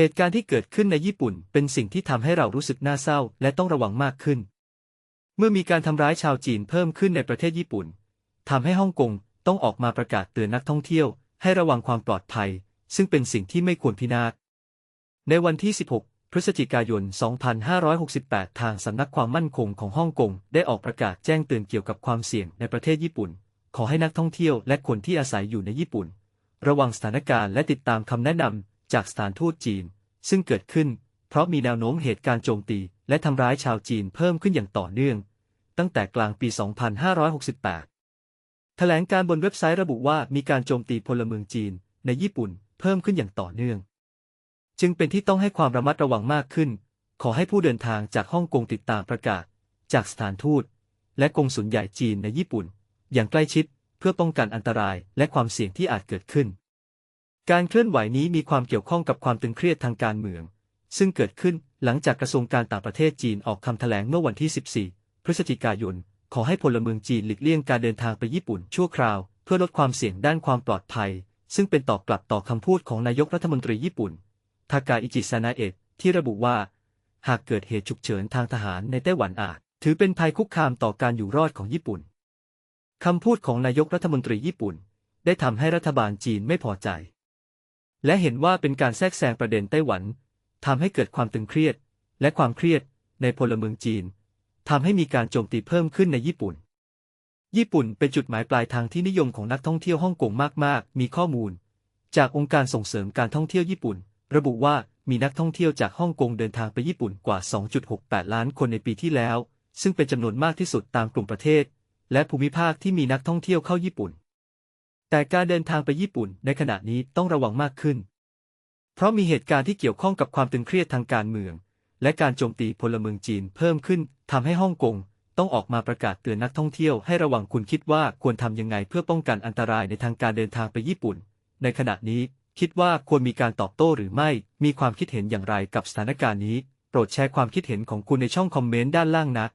เหตุการณ์ที่เกิดขึ้นในญี่ปุ่นเป็นสิ่งที่ทำให้เรารู้สึกน่าเศร้าและต้องระวังมากขึ้น เมื่อมีการทำร้ายชาวจีนเพิ่มขึ้นในประเทศญี่ปุ่นทำให้ฮ่องกงต้องออกมาประกาศเตือนนักท่องเที่ยว ให้ระวังความปลอดภัย ซึ่งเป็นสิ่งที่ไม่ควรพินาศ ในวันที่ 16 พฤศจิกายน 2568 ทางสำนักความมั่นคงของฮ่องกงได้ออกประกาศแจ้งเตือนเกี่ยวกับความเสี่ยงในประเทศญี่ปุ่น ขอให้นักท่องเที่ยวและคนที่อาศัยอยู่ในญี่ปุ่น ระวังสถานการณ์และติดตามคำแนะนำ จากสถานทูตจีน ซึ่งเกิดขึ้น เพราะมีแนวโน้มเหตุการณ์โจมตี และทำร้ายชาวจีนเพิ่มขึ้นอย่างต่อเนื่อง ตั้งแต่กลางปี 2568 แถลงการบนเว็บไซต์ระบุว่ามีการโจมตีพลเมืองจีน ในญี่ปุ่นเพิ่มขึ้นอย่างต่อเนื่อง จึงเป็นที่ต้องให้ความระมัดระวังมากขึ้น ขอให้ผู้เดินทางจากฮ่องกงติดตามประกาศ จากสถานทูต และกงสุลใหญ่จีนในญี่ปุ่น อย่างใกล้ชิดเพื่อป้องกันอันตรายและความเสี่ยงที่อาจเกิดขึ้น การเคลื่อนไหวนี้มีความเกี่ยวข้องกับความตึงเครียดทางการเมือง ซึ่งเกิดขึ้นหลังจากกระทรวงการต่างประเทศจีนออกคำแถลงเมื่อวันที่ 14 พฤศจิกายน ขอให้พลเมืองจีนหลีกเลี่ยงการเดินทางไปญี่ปุ่นชั่วคราว เพื่อลดความเสี่ยงด้านความปลอดภัย ซึ่งเป็นตอบกลับต่อคำพูดของนายกรัฐมนตรีญี่ปุ่น ทากาอิจิซานาเอะที่ระบุว่า หากเกิดเหตุฉุกเฉินทางทหารในไต้หวันอาจ ถือเป็นภัยคุกคามต่อการอยู่รอดของญี่ปุ่นคำพูดของนายกรัฐมนตรีญี่ปุ่น ได้ทำให้รัฐบาลจีนไม่พอใจ และเห็นว่าเป็นการแทรกแซงประเด็นไต้หวันทำให้เกิดความตึงเครียด และความเครียดในพลเมืองจีนทำให้มีการโจมตีเพิ่มขึ้นในญี่ปุ่น ญี่ปุ่นเป็นจุดหมายปลายทางที่นิยมของนักท่องเที่ยวฮ่องกงมาก ๆ มีข้อมูล จากองค์การส่งเสริมการท่องเที่ยวญี่ปุ่น ระบุว่ามีนักท่องเที่ยวจากฮ่องกงเดินทางไปญี่ปุ่นกว่า 2.68 ล้านคนในปีที่แล้ว ซึ่งเป็นจำนวนมากที่สุดตามกลุ่มประเทศ และภูมิภาคที่มีนักท่องเที่ยวเข้าญี่ปุ่น แต่การเดินทางไปญี่ปุ่นในขณะนี้ต้องระวังมากขึ้น เพราะมีเหตุการณ์ที่เกี่ยวข้องกับความตึงเครียดทางการเมือง และการโจมตีพลเมืองจีนเพิ่มขึ้นทำให้ฮ่องกงต้องออกมาประกาศเตือนนักท่องเที่ยวให้ระวังคุณคิดว่าควรทำยังไงเพื่อป้องกันอันตรายในทางการเดินทางไปญี่ปุ่น ในขณะนี้คิดว่าควรมีการตอบโต้หรือไม่ มีความคิดเห็นอย่างไรกับสถานการณ์นี้ โปรดแชร์ความคิดเห็นของคุณในช่องคอมเมนต์ด้านล่างนะ